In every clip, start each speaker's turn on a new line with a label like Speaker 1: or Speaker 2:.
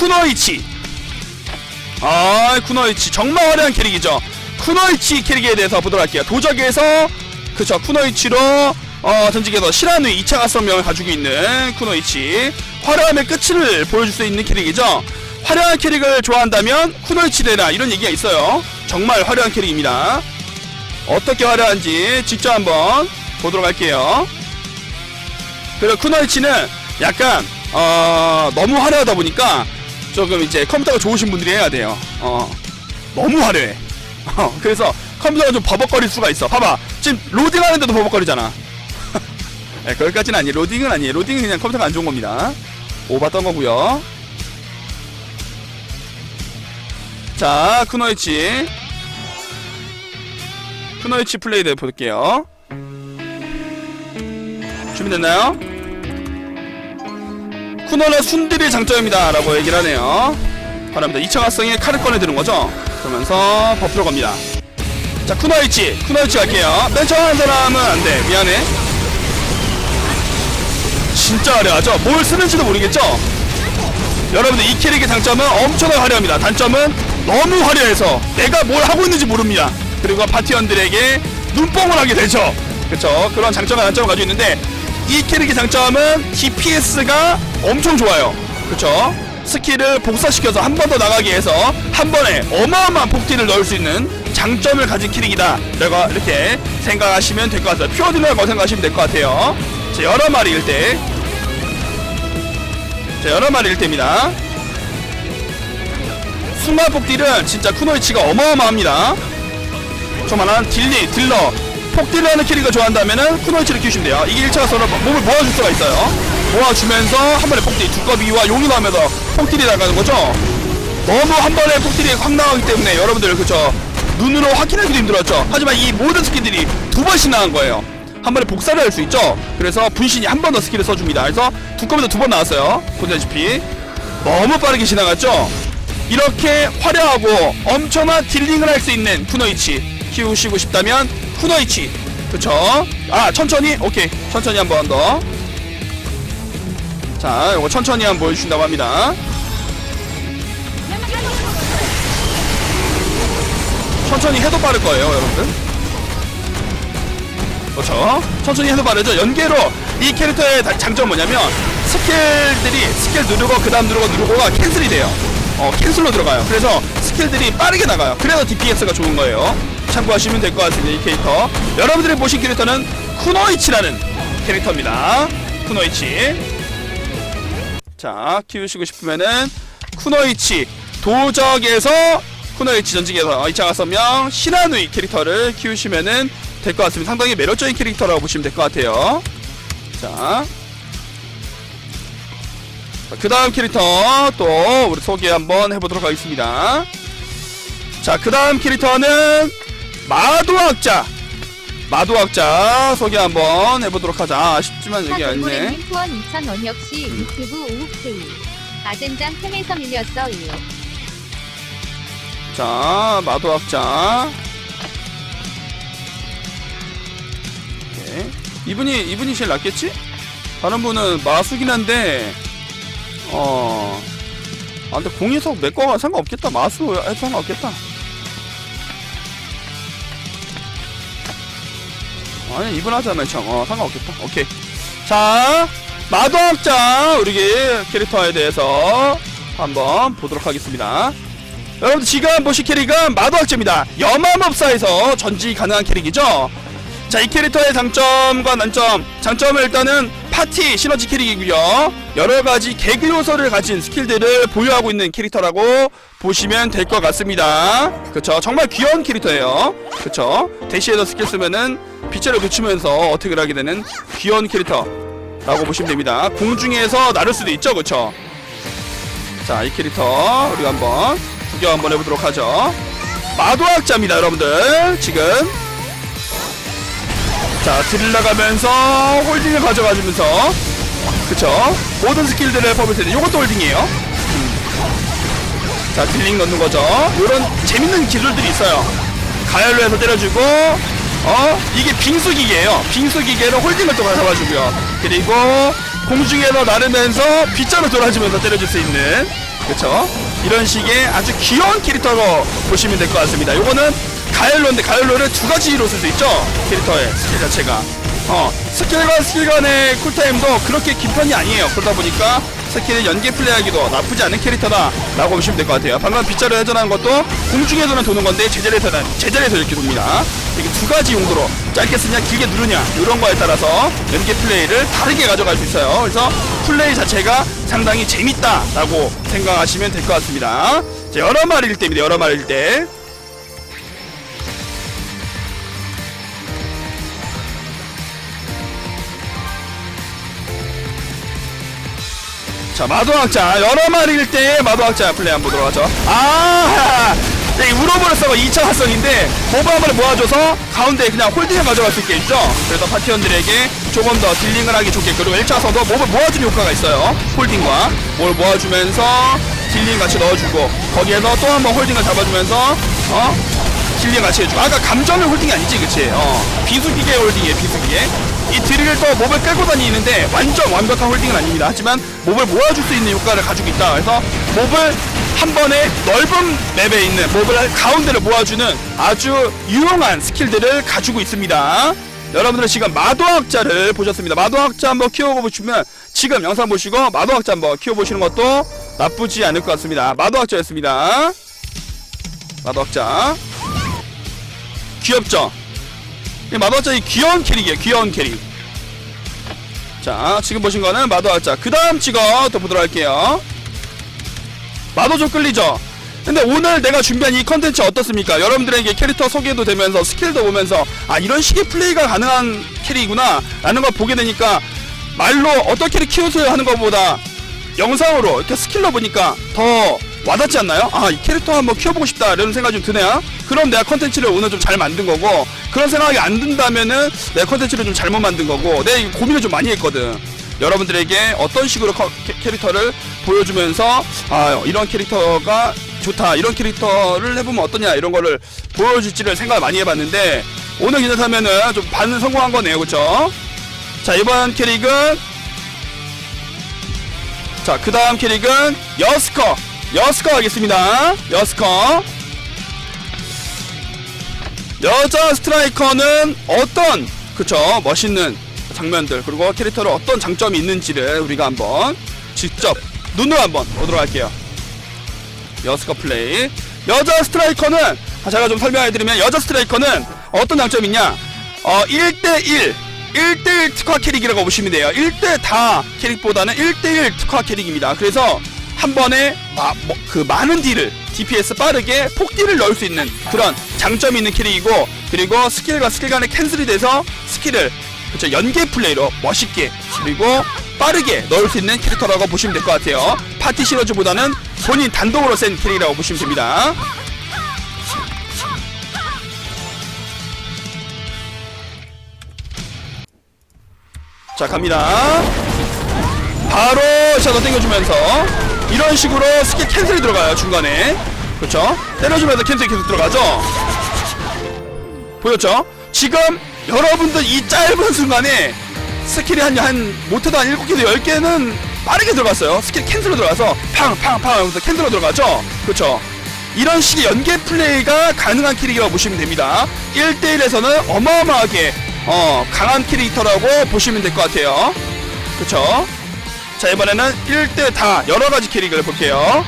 Speaker 1: 쿠노이치. 아 쿠노이치. 정말 화려한 캐릭이죠. 쿠노이치 캐릭에 대해서 보도록 할게요. 도적에서 그쵸 쿠노이치로 어 전직에서 시라누이 2차 가성명을 가지고 있는 쿠노이치. 화려함의 끝을 보여줄 수 있는 캐릭이죠. 화려한 캐릭을 좋아한다면 쿠노이치 되라 이런 얘기가 있어요. 정말 화려한 캐릭입니다. 어떻게 화려한지 직접 한번 보도록 할게요. 그리고 쿠노이치는 약간 어 너무 화려하다 보니까 조금 이제 컴퓨터가 좋으신 분들이 해야 돼요. 어 너무 화려해. 어 그래서 컴퓨터가 좀 버벅거릴 수가 있어. 봐봐 지금 로딩하는데도 버벅거리잖아. 네, 거기까지는 아니에요. 로딩은 아니에요. 로딩은 그냥 컴퓨터가 안 좋은 겁니다. 오봤던 거고요. 자 쿠노이치 쿠노이치 플레이드 볼게요. 준비됐나요? 쿠노는 순딜의 장점입니다. 라고 얘기를 하네요. 바랍니다 2차 가성에 칼을 꺼내드는 거죠? 그러면서 버프로 갑니다. 자 쿠노이치. 쿠노이치 갈게요. 맨 처음 한 사람은 안돼. 미안해. 진짜 화려하죠? 뭘 쓰는지도 모르겠죠? 여러분들 이 캐릭의 장점은 엄청나게 화려합니다. 단점은 너무 화려해서 내가 뭘 하고 있는지 모릅니다. 그리고 파티원들에게 눈뽕을 하게 되죠. 그쵸? 그런 장점과 단점을 가지고 있는데 이 캐릭의 장점은 DPS가 엄청 좋아요. 그쵸? 스킬을 복사시켜서 한 번 더 나가게 해서 한 번에 어마어마한 폭딜을 넣을 수 있는 장점을 가진 캐릭이다. 라고 이렇게 생각하시면 될 것 같아요. 퓨어 딜러라고 생각하시면 될 것 같아요. 자 여러 마리일 때 자, 여러 마리일 때입니다. 순간 폭딜은 진짜 쿠노이치가 어마어마합니다. 저만한 딜리, 딜러, 폭딜을 하는 캐릭을 좋아한다면은 쿠노이치를 키우시면 돼요. 이게 1차 서로 몸을 모아줄 수가 있어요. 모아주면서 한 번에 폭딜, 두꺼비와 용이 나오면서 폭딜이 나가는 거죠. 너무 한 번에 폭딜이 확 나가기 때문에 여러분들 그쵸 눈으로 확인하기도 힘들었죠. 하지만 이 모든 스킬들이 두 번씩 나간 거예요. 한 번에 복사를 할 수 있죠. 그래서 분신이 한 번 더 스킬을 써줍니다. 그래서 두꺼비도 두 번 나왔어요. 보다시피 너무 빠르게 지나갔죠. 이렇게 화려하고 엄청난 딜링을 할 수 있는 쿠노이치 키우시고 싶다면 쿠노이치 그쵸? 아 천천히 오케이 천천히 한 번 더. 자, 요거 천천히 한번 보여주신다고 합니다. 천천히 해도 빠를 거예요, 여러분들. 그렇죠. 천천히 해도 빠르죠. 연계로 이 캐릭터의 다- 장점은 뭐냐면 스킬들이 스킬 누르고 그 다음 누르고 누르고가 캔슬이 돼요. 어 캔슬로 들어가요. 그래서 스킬들이 빠르게 나가요. 그래서 DPS가 좋은 거예요. 참고하시면 될 것 같습니다. 이 캐릭터. 여러분들이 보신 캐릭터는 쿠노이치라는 캐릭터입니다. 쿠노이치. 자 키우시고 싶으면은 쿠노이치 도적에서 쿠노이치 전직에서 2차 가서명 시나누이 캐릭터를 키우시면은 될 것 같습니다. 상당히 매력적인 캐릭터라고 보시면 될 것 같아요. 자. 그 다음 캐릭터 또 우리 소개 한번 해보도록 하겠습니다. 자, 그 다음 캐릭터는 마도학자. 마도학자 소개 한번 해보도록 하자. 아, 아쉽지만 여기 아니네.
Speaker 2: 사돌고래님 후원 2,000원 역시 유튜브 오후페이 아젠장 템에서 밀렸어요.
Speaker 1: 자, 마도학자. 오케이. 이분이 이분이 제일 낫겠지? 다른 분은 마수긴 한데 어. 아, 근데 공이석 내 거가 상관없겠다. 마수 해도 상관없겠다. 아니, 이분 하자면 참, 어, 상관없겠다. 오케이. 자, 마도학자, 우리 캐릭터에 대해서 한번 보도록 하겠습니다. 여러분 지금 보실 캐릭은 마도학자입니다. 염암업사에서 전지 가능한 캐릭이죠. 자, 이 캐릭터의 장점과 난점. 장점은 일단은 파티 시너지 캐릭이고요. 여러 가지 개그 요소를 가진 스킬들을 보유하고 있는 캐릭터라고 보시면 될 것 같습니다. 그쵸? 정말 귀여운 캐릭터예요. 그쵸? 대시에서 스킬 쓰면은 빛을 비추면서 어택을 하게 되는 귀여운 캐릭터라고 보시면 됩니다. 공중에서 나를 수도 있죠, 그쵸? 자, 이 캐릭터 우리가 한번 구경 한번 해보도록 하죠. 마도학자입니다, 여러분들. 지금 자, 딜러가면서 홀딩을 가져가주면서 그쵸? 모든 스킬들을 퍼볼 텐데 이것도 홀딩이에요. 음. 자, 딜링 넣는 거죠. 이런 재밌는 기술들이 있어요. 가열로 해서 때려주고 어? 이게 빙수기계예요. 빙수기계로 홀딩을 또 잡아주고요. 그리고 공중에서 나르면서 빗자루 돌아주면서 때려줄 수 있는 그쵸? 이런 식의 아주 귀여운 캐릭터로 보시면 될 것 같습니다. 요거는 가열로인데 가열로를 두 가지로 쓸 수 있죠? 캐릭터의 스킬 자체가. 어, 스킬과 스킬 간의 쿨타임도 그렇게 긴 편이 아니에요. 그러다 보니까 스킬을 연계 플레이하기도 나쁘지 않은 캐릭터다 라고 보시면 될 것 같아요. 방금 빗자루 회전한 것도 공중에서는 도는 건데 제자리에서는 제자리에서 이렇게 돕니다. 이게 두 가지 용도로 짧게 쓰냐 길게 누르냐 이런 거에 따라서 연계 플레이를 다르게 가져갈 수 있어요. 그래서 플레이 자체가 상당히 재밌다 라고 생각하시면 될 것 같습니다. 자, 여러 마리일 때입니다. 여러 마리일 때. 자 마도학자. 여러 마리일 때 마도학자 플레이 한번 보도록 하죠. 아 네, 우로버렸어가 2차 활성인데 번에 모아줘서 가운데 그냥 홀딩을 가져갈 수 있게 있죠? 그래서 파티원들에게 조금 더 딜링을 하기 좋게 그리고 1차서도 몹을 모아주는 효과가 있어요. 홀딩과. 뭘 모아주면서 딜링 같이 넣어주고 거기에서 또 한번 홀딩을 잡아주면서 어 딜링 같이 해주고 아까 감정의 홀딩이 아니지 그치 어 비수기계 홀딩이에요 비수기계 이 드릴을 또 몹을 끌고 다니는데 완전 완벽한 홀딩은 아닙니다. 하지만 몹을 모아줄 수 있는 효과를 가지고 있다. 그래서 몹을 한 번에 넓은 맵에 있는 몹을 가운데를 모아주는 아주 유용한 스킬들을 가지고 있습니다. 여러분들은 지금 마도학자를 보셨습니다. 마도학자 한번 키워보시면 지금 영상 보시고 마도학자 한번 키워보시는 것도 나쁘지 않을 것 같습니다. 마도학자였습니다. 마도학자 귀엽죠? 이 마도학자 이 귀여운 캐릭이에요. 귀여운 캐릭. 자, 지금 보신 거는 마도학자. 그 다음 찍어 또 보도록 할게요. 마도 좀 끌리죠? 근데 오늘 내가 준비한 이 컨텐츠 어떻습니까? 여러분들에게 캐릭터 소개도 되면서 스킬도 보면서 아 이런 식의 플레이가 가능한 캐릭이구나 라는 걸 보게 되니까 말로 어떤 캐릭 키우세요 하는 것보다 영상으로 이렇게 스킬로 보니까 더 와닿지 않나요? 아, 이 캐릭터 한번 키워보고 싶다, 이런 생각이 좀 드네요. 그럼 내가 컨텐츠를 오늘 좀 잘 만든 거고, 그런 생각이 안 든다면은 내 컨텐츠를 좀 잘못 만든 거고, 내 고민을 좀 많이 했거든. 여러분들에게 어떤 식으로 커- 캐, 캐릭터를 보여주면서, 아, 이런 캐릭터가 좋다, 이런 캐릭터를 해보면 어떠냐, 이런 거를 보여줄지를 생각을 많이 해봤는데, 오늘 괜찮다면은 좀 반은 성공한 거네요, 그쵸? 자, 이번 캐릭은 자, 그 다음 캐릭은 여스커. 여스커 하겠습니다. 여스커. 여자 스트라이커는 어떤, 그쵸, 멋있는 장면들, 그리고 캐릭터를 어떤 장점이 있는지를 우리가 한번 직접 눈으로 한번 보도록 할게요. 여스커 플레이. 여자 스트라이커는, 아, 제가 좀 설명해드리면, 여자 스트라이커는 어떤 장점이 있냐? 어, 1대1. 1대1 특화 캐릭이라고 보시면 돼요. 1대 다 캐릭보다는 1대1 특화 캐릭입니다. 그래서 한 번에 마, 뭐, 그 많은 딜을 DPS 빠르게 폭딜을 넣을 수 있는 그런 장점이 있는 캐릭이고 그리고 스킬과 스킬 간의 캔슬이 돼서 스킬을 그쵸 연계 플레이로 멋있게 그리고 빠르게 넣을 수 있는 캐릭터라고 보시면 될 것 같아요. 파티 시너즈보다는 본인 단독으로 센 캐릭이라고 보시면 됩니다. 자 갑니다 바로 샤도 땡겨주면서 이런 식으로 스킬 캔슬이 들어가요 중간에. 그렇죠? 때려주면서 캔슬이 계속 들어가죠? 보였죠? 지금 여러분들 이 짧은 순간에 스킬이 한, 한 못해도 한 7개에서 10개는 빠르게 들어갔어요. 스킬 캔슬로 들어가서 팡팡팡 하면서 캔슬로 들어가죠? 그렇죠? 이런 식의 연계 플레이가 가능한 캐릭이라고 보시면 됩니다. 1대1에서는 어마어마하게 어, 강한 캐릭터라고 보시면 될 것 같아요. 그쵸? 자, 이번에는 1대 다 여러가지 캐릭을 볼게요.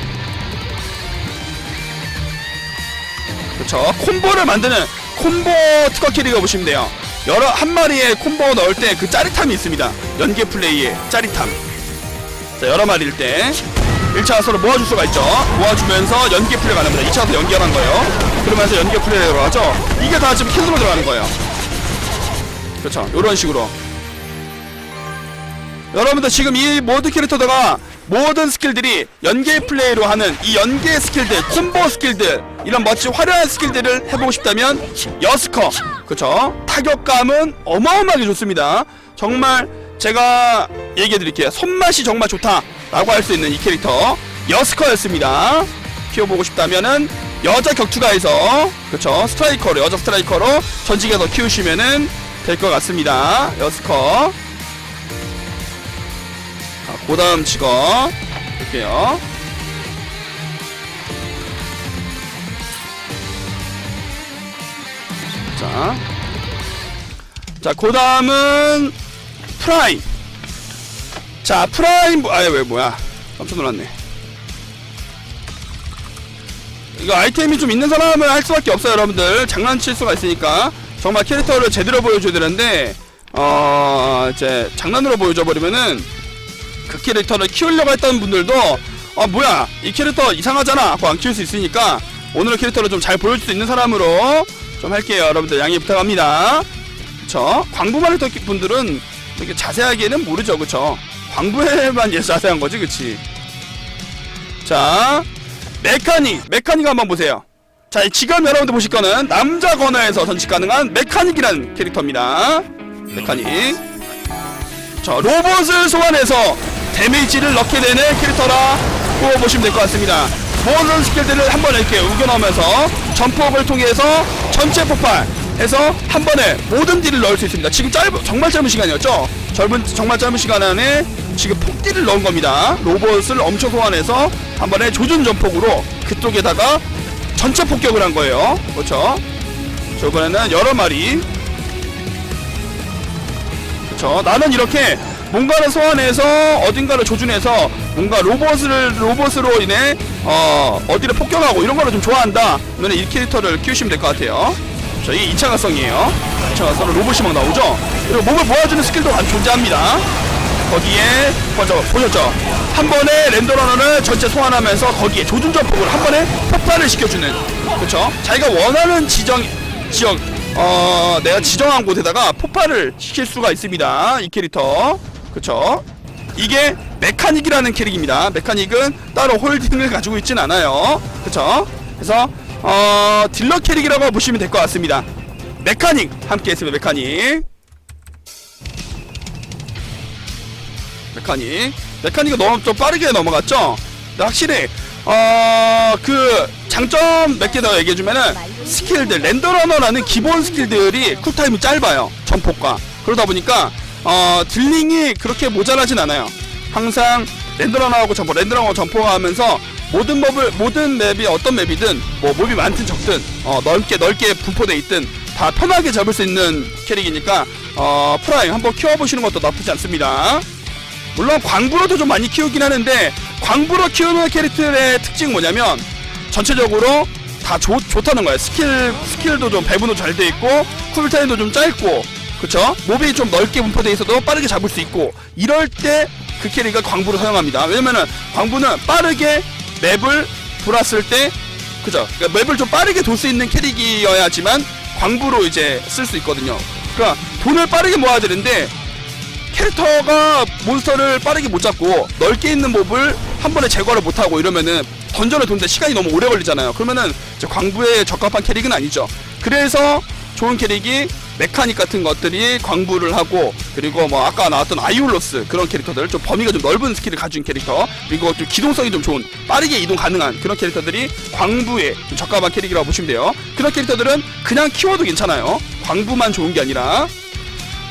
Speaker 1: 그쵸? 콤보를 만드는 콤보 특화 캐릭을 보시면 돼요. 여러, 한 마리의 콤보 넣을 때 그 짜릿함이 있습니다. 연계 플레이의 짜릿함. 자, 여러 마리일 때. 1차 서로 모아줄 수가 있죠. 모아주면서 연계 플레이가 가능합니다. 2차에서 연계하는 거예요. 그러면서 연계 플레이가 들어가죠. 이게 다 지금 킬로 들어가는 거예요. 그렇죠. 이런 식으로. 여러분들 지금 이 모든 캐릭터들과 모든 스킬들이 연계 플레이로 하는 이 연계 스킬들, 콤보 스킬들, 이런 멋진 화려한 스킬들을 해보고 싶다면 여스커, 그렇죠. 타격감은 어마어마하게 좋습니다. 정말 제가 얘기해 드릴게요. 손맛이 정말 좋다 라고 할 수 있는 이 캐릭터 여스커였습니다. 키워보고 싶다면은 여자 격투가에서 그렇죠 스트라이커로 여자 스트라이커로 전직에서 키우시면은 될 것 같습니다. 여스커. 그 다음 직업 볼게요 자, 자, 그 다음은 프라임. 자, 프라임, 뭐, 아왜 뭐야? 깜짝 놀랐네. 이거 아이템이 좀 있는 사람은 할 수밖에 없어요, 여러분들. 장난칠 수가 있으니까 정말 캐릭터를 제대로 보여줘야 되는데, 어, 이제 장난으로 보여줘 버리면은 그 캐릭터를 키우려고 했던 분들도, 아, 뭐야, 이 캐릭터 이상하잖아. 하고 안 키울 수 있으니까, 오늘의 캐릭터를 좀 잘 보여줄 수 있는 사람으로 좀 할게요. 여러분들 양해 부탁합니다. 그쵸? 광부만 했던 분들은 이렇게 자세하게는 모르죠. 그쵸? 광부에만 예 자세한 거지, 그치? 자, 메카닉, 메카닉 한번 보세요. 자, 지금 여러분들 보실 거는 남자 건어에서 선식 가능한 메카닉이라는 캐릭터입니다. 메카닉. 자, 로봇을 소환해서 데미지를 넣게 되는 캐릭터라 뽑아보시면 될 것 같습니다. 모든 스킬들을 한 번에 이렇게 우겨넣으면서 전폭을 통해서 전체 폭발해서 한 번에 모든 딜을 넣을 수 있습니다. 지금 짧, 정말 짧은 시간이었죠? 젊은, 정말 짧은 시간 안에 지금 폭딜을 넣은 겁니다. 로봇을 엄청 소환해서 한 번에 조준 전폭으로 그쪽에다가 전체 폭격을 한 거예요. 그렇죠? 자, 이번에는 여러 마리 그쵸 나는 이렇게 뭔가를 소환해서 어딘가를 조준해서 뭔가 로봇을 로봇으로 인해 어 어디를 폭격하고 이런 거를 좀 좋아한다. 그러면 이 캐릭터를 키우시면 될 것 같아요. 자 이게 2차 가성이에요. 2차 가성은 로봇이 막 나오죠? 그리고 몸을 모아주는 스킬도 안 존재합니다. 거기에 먼저 보셨죠? 한 번에 랜더러너를 전체 소환하면서 거기에 조준 전폭을 한 번에 폭발을 시켜주는. 그쵸? 자기가 원하는 지정 지역 어 내가 지정한 곳에다가 폭발을 시킬 수가 있습니다. 이 캐릭터 그쵸? 이게 메카닉이라는 캐릭입니다. 메카닉은 따로 홀딩을 가지고 있진 않아요. 그쵸? 그래서 어 딜러 캐릭이라고 보시면 될 것 같습니다. 메카닉! 함께 했습니다 메카닉. 메카닉. 메카닉이 너무 좀 빠르게 넘어갔죠? 근데 확실히 어 그 장점 몇 개 더 얘기해주면은 스킬들 랜더러너라는 기본 스킬들이 쿨타임이 짧아요. 전폭과. 그러다 보니까 어 딜링이 그렇게 모자라진 않아요 항상 랜더러너하고 점포 랜더러너하고 점포하면서 모든 맵을 모든 맵이 어떤 맵이든 뭐 몹이 많든 적든 어 넓게 넓게 분포돼 있든 다 편하게 잡을 수 있는 캐릭이니까 어 프라임 한번 키워보시는 것도 나쁘지 않습니다 물론 광부로도 좀 많이 키우긴 하는데 광부로 키우는 캐릭터의 특징 뭐냐면 전체적으로 다 좋, 좋다는 거예요. 스킬 스킬도 좀 배분도 잘 돼 있고 쿨타임도 좀 짧고 그쵸? 몹이 좀 넓게 분포돼 있어도 빠르게 잡을 수 있고 이럴 때 그 캐릭을 광부로 사용합니다. 왜냐면은 광부는 빠르게 맵을 돌았을 때 그죠? 그러니까 맵을 좀 빠르게 돌 수 있는 캐릭이어야지만 광부로 이제 쓸 수 있거든요. 그러니까 돈을 빠르게 모아야 되는데 캐릭터가 몬스터를 빠르게 못 잡고 넓게 있는 몹을 한 번에 제거를 못 하고 이러면은 던전을 도는데 시간이 너무 오래 걸리잖아요. 그러면은 광부에 적합한 캐릭은 아니죠. 그래서 좋은 캐릭이 메카닉 같은 것들이 광부를 하고 그리고 뭐 아까 나왔던 아이올로스 그런 캐릭터들 좀 범위가 좀 넓은 스킬을 가진 캐릭터 그리고 좀 기동성이 좀 좋은 빠르게 이동 가능한 그런 캐릭터들이 광부에 좀 적합한 캐릭이라고 보시면 돼요. 그런 캐릭터들은 그냥 키워도 괜찮아요. 광부만 좋은 게 아니라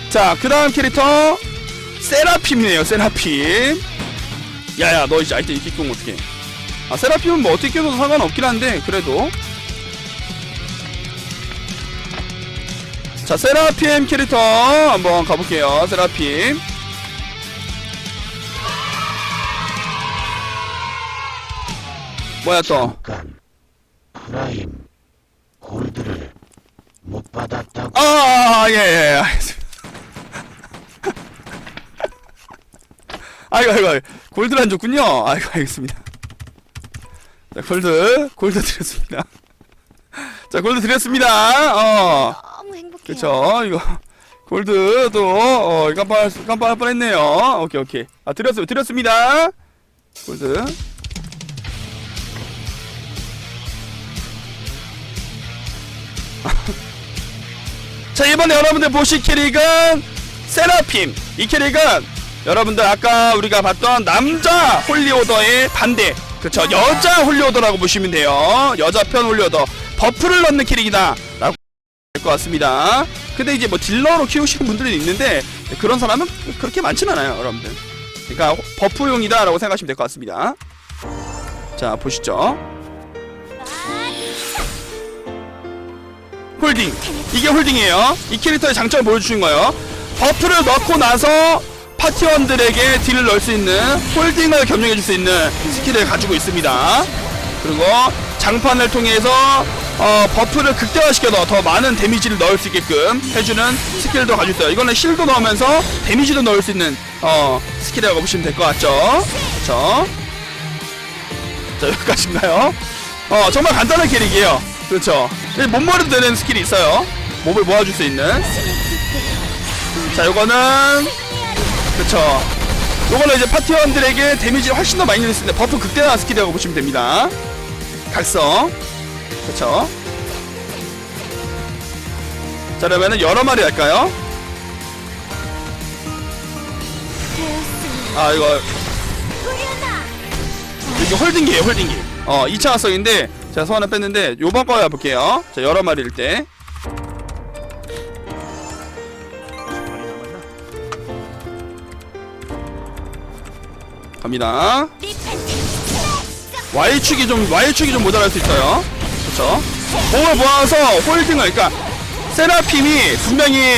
Speaker 1: 자, 그 다음 캐릭터 세라핌이네요. 세라핌. 야야, 너 이제 아이템 이렇게 끼우면 어떡해? 아, 세라핌은 뭐 어떻게 끼워도 상관없긴 한데 그래도 자, 세라핌 캐릭터 한번 가볼게요. 세라핌. 뭐야 또?
Speaker 3: 잠깐 프라임 골드를 못 받았다고
Speaker 1: 아, 예, 예, 예. 아이고, 아이고, 골드를 안 줬군요. 아이고, 알겠습니다. 자, 골드, 골드 드렸습니다. 자, 골드 드렸습니다. 어, 그쵸, 이거. 골드도, 어, 깜빡, 깜빡할 뻔 했네요. 오케이, 오케이. 아, 드렸습니다. 드렸습니다. 골드. 자 이번에 여러분들 보실 캐릭은 세라핌 이 캐릭은 여러분들 아까 우리가 봤던 남자 홀리오더의 반대 그쵸 여자 홀리오더라고 보시면 돼요 여자 편 홀리오더 버프를 넣는 캐릭이다 라고 할것 같습니다. 근데 이제 뭐 딜러로 키우시는 분들이 있는데 그런 사람은 그렇게 많진 않아요 여러분들. 그러니까 버프용이다 라고 생각하시면 될 것 같습니다. 자 보시죠. 홀딩. 이게 홀딩이에요. 이 캐릭터의 장점을 보여주신 거예요. 버프를 넣고 나서 파티원들에게 딜을 넣을 수 있는 홀딩을 겸용해 줄 수 있는 스킬을 가지고 있습니다. 그리고 장판을 통해서 어, 버프를 극대화시켜서 더 많은 데미지를 넣을 수 있게끔 해주는 스킬도 가지고 있어요. 이거는 실도 넣으면서 데미지도 넣을 수 있는 어, 스킬이라고 보시면 될 것 같죠? 그렇죠 자 여기까지인가요? 어 정말 간단한 캐릭이에요. 그렇죠. 몸머리도 되는 스킬이 있어요. 몸을 모아줄 수 있는. 자 요거는 그쵸 요거는 이제 파티원들에게 데미지를 훨씬 더 많이 낼 수 있는 버프 극대화 스킬이라고 보시면 됩니다 각성. 그쵸? 자 그러면은 여러 마리 할까요? 아 이거. 이게 홀딩기에요 홀딩기. 어 2차 합성인데 제가 소환을 뺐는데 요번 거 해볼게요. 자 여러 마리일 때. 갑니다 Y축이 좀 Y축이 좀 모자랄 수 있어요. 그쵸 몸을 모아서 홀딩을 그러니까 세라핌이 분명히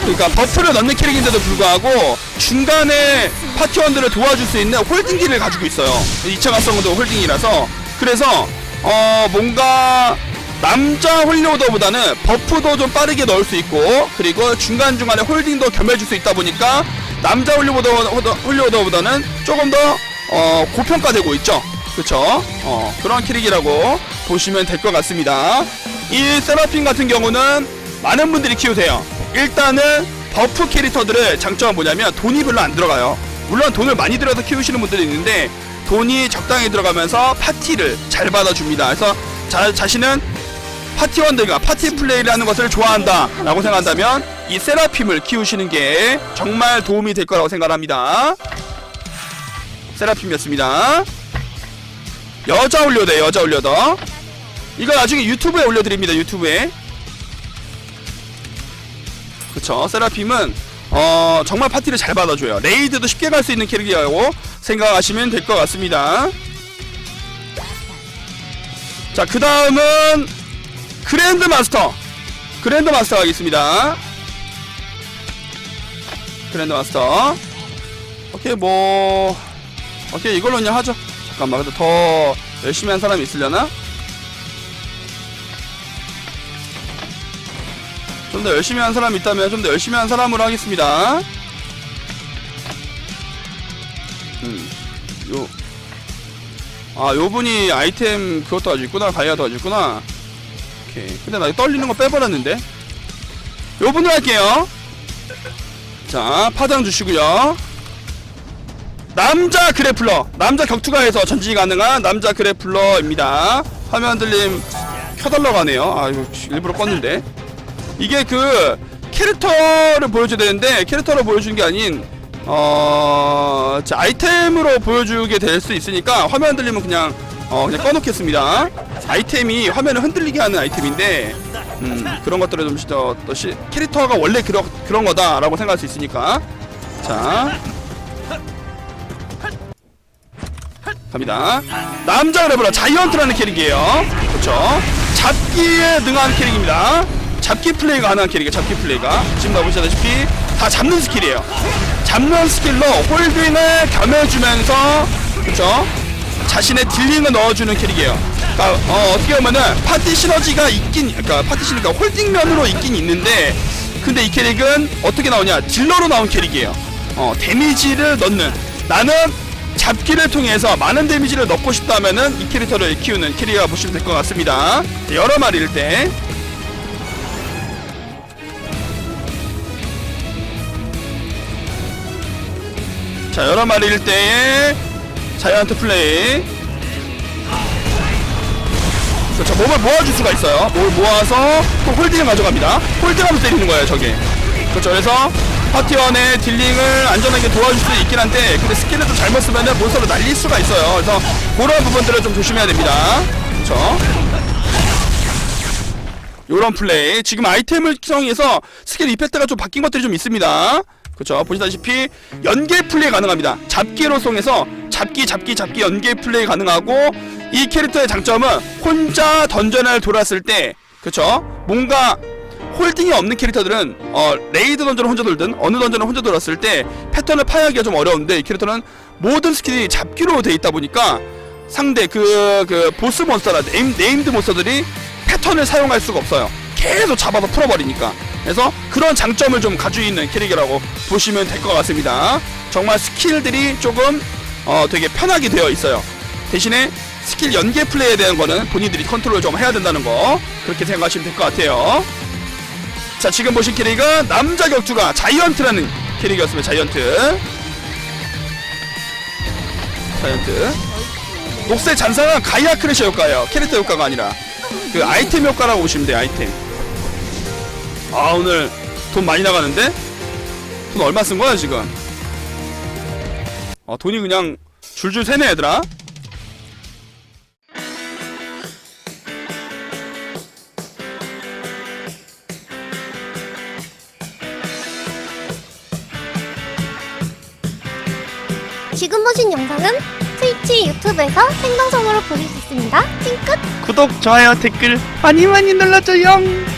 Speaker 1: 그러니까 버프를 넣는 캐릭인데도 불구하고 중간에 파티원들을 도와줄 수 있는 홀딩기를 가지고 있어요. 2차 가성도 홀딩이라서. 그래서 어 뭔가 남자 홀리오더보다는 버프도 좀 빠르게 넣을 수 있고 그리고 중간중간에 홀딩도 겸해줄 수 있다 보니까 남자 홀리오더 홀리오더보다는 조금 더 어, 고평가되고 있죠 그쵸? 어, 그런 캐릭이라고 보시면 될 것 같습니다. 이 세라핀 같은 경우는 많은 분들이 키우세요. 일단은 버프 캐릭터들의 장점은 뭐냐면 돈이 별로 안 들어가요. 물론 돈을 많이 들여서 키우시는 분들이 있는데 돈이 적당히 들어가면서 파티를 잘 받아줍니다. 그래서 자, 자신은 파티원들과 파티 플레이를 하는 것을 좋아한다 라고 생각한다면 이 세라핌을 키우시는 게 정말 도움이 될 거라고 생각합니다. 세라핌이었습니다 여자 올려대 여자 올려더. 이거 나중에 유튜브에 올려드립니다 유튜브에. 그쵸? 세라핌은 어 정말 파티를 잘 받아줘요. 레이드도 쉽게 갈 수 있는 캐릭이라고 생각하시면 될 것 같습니다. 자 그 다음은 그랜드 마스터. 그랜드 마스터 하겠습니다. 그랜드 마스터. 오케이 뭐 오케이 이걸로 그냥 하죠 잠깐만 근데 더 열심히 한 사람이 있으려나? 좀 더 열심히 한 사람이 있다면 좀 더 열심히 한 사람으로 하겠습니다 음, 요, 아, 요 분이 아이템 그것도 가지고 있구나. 다이아도 가지고 있구나. 오케이. 근데 나 떨리는 거 빼버렸는데. 요 분으로 할게요. 자, 파장 주시고요. 남자 그래플러. 남자 격투가에서 전진이 가능한 남자 그래플러입니다. 화면 들림 켜달라고 하네요. 아, 이거 일부러 껐는데. 이게 그 캐릭터를 보여줘야 되는데 캐릭터를 보여주는 게 아닌 어, 자, 아이템으로 보여주게 될 수 있으니까 화면 흔들리면 그냥 어, 그냥 꺼놓겠습니다. 아이템이 화면을 흔들리게 하는 아이템인데 음, 그런 것들을 좀 더, 더 시, 캐릭터가 원래 그런 그런 거다라고 생각할 수 있으니까 자 갑니다. 남자 그래브라 자이언트라는 캐릭이에요. 그렇죠. 잡기에 능한 캐릭입니다. 잡기 플레이가 가능한 캐릭이에요. 잡기 플레이가 지금 보시다시피 다 잡는 스킬이에요. 잡는 스킬로 홀딩을 겸해주면서 그렇죠. 자신의 딜링을 넣어주는 캐릭이에요. 그러니까 어, 떻게 보면은 파티 시너지가 있긴, 그러니까 파티 시너지가 홀딩면으로 있긴 있는데, 근데 이 캐릭은 어떻게 나오냐? 딜러로 나온 캐릭이에요. 어, 데미지를 넣는. 나는 잡기를 통해서 많은 데미지를 넣고 싶다면은 이 캐릭터를 키우는 캐릭이라 보시면 될 것 같습니다. 여러 마리일 때. 자, 여러 마리일 때의 자이언트 플레이. 그렇죠. 몸을 모아줄 수가 있어요. 몸을 모아서 또 홀딩을 가져갑니다. 홀딩하면서 때리는 거예요, 저게. 그렇죠. 그래서 파티원의 딜링을 안전하게 도와줄 수 있긴 한데, 근데 스킬을 좀 잘못 쓰면 은 몬스터로 날릴 수가 있어요. 그래서 그런 부분들을 좀 조심해야 됩니다. 그렇죠. 요런 플레이. 지금 아이템을 성에서 스킬 이펙트가 좀 바뀐 것들이 좀 있습니다. 그렇죠. 보시다시피 연계 플레이 가능합니다. 잡기로 송해서 잡기 잡기 잡기 연계 플레이 가능하고 이 캐릭터의 장점은 혼자 던전을 돌았을 때 그쵸? 뭔가 홀딩이 없는 캐릭터들은 어, 레이드 던전을 혼자 돌든 어느 던전을 혼자 돌았을 때 패턴을 파악하기가 좀 어려운데 이 캐릭터는 모든 스킬이 잡기로 돼 있다 보니까 상대 그, 그 보스 몬스터라 네임, 네임드 몬스터들이 패턴을 사용할 수가 없어요. 계속 잡아서 풀어버리니까. 그래서 그런 장점을 좀 가지고 있는 캐릭이라고 보시면 될 것 같습니다. 정말 스킬들이 조금 어, 되게 편하게 되어 있어요. 대신에 스킬 연계 플레이에 대한 거는 본인들이 컨트롤 좀 해야 된다는 거 그렇게 생각하시면 될 것 같아요 자 지금 보신 캐릭은 남자 격투가 자이언트라는 캐릭이었습니다. 자이언트. 자이언트. 녹색 잔상은 가이아 크래시 효과예요. 캐릭터 효과가 아니라. 그 아이템 효과라고 보시면 돼요 아이템. 아 오늘 돈 많이 나가는데? 돈 얼마 쓴 거야 지금? 아 돈이 그냥 줄줄 새네 얘들아
Speaker 4: 영상은 트위치 유튜브에서 생방송으로 보실 수 있습니다. 찡끗!
Speaker 5: 구독, 좋아요, 댓글 많이 많이 눌러줘요.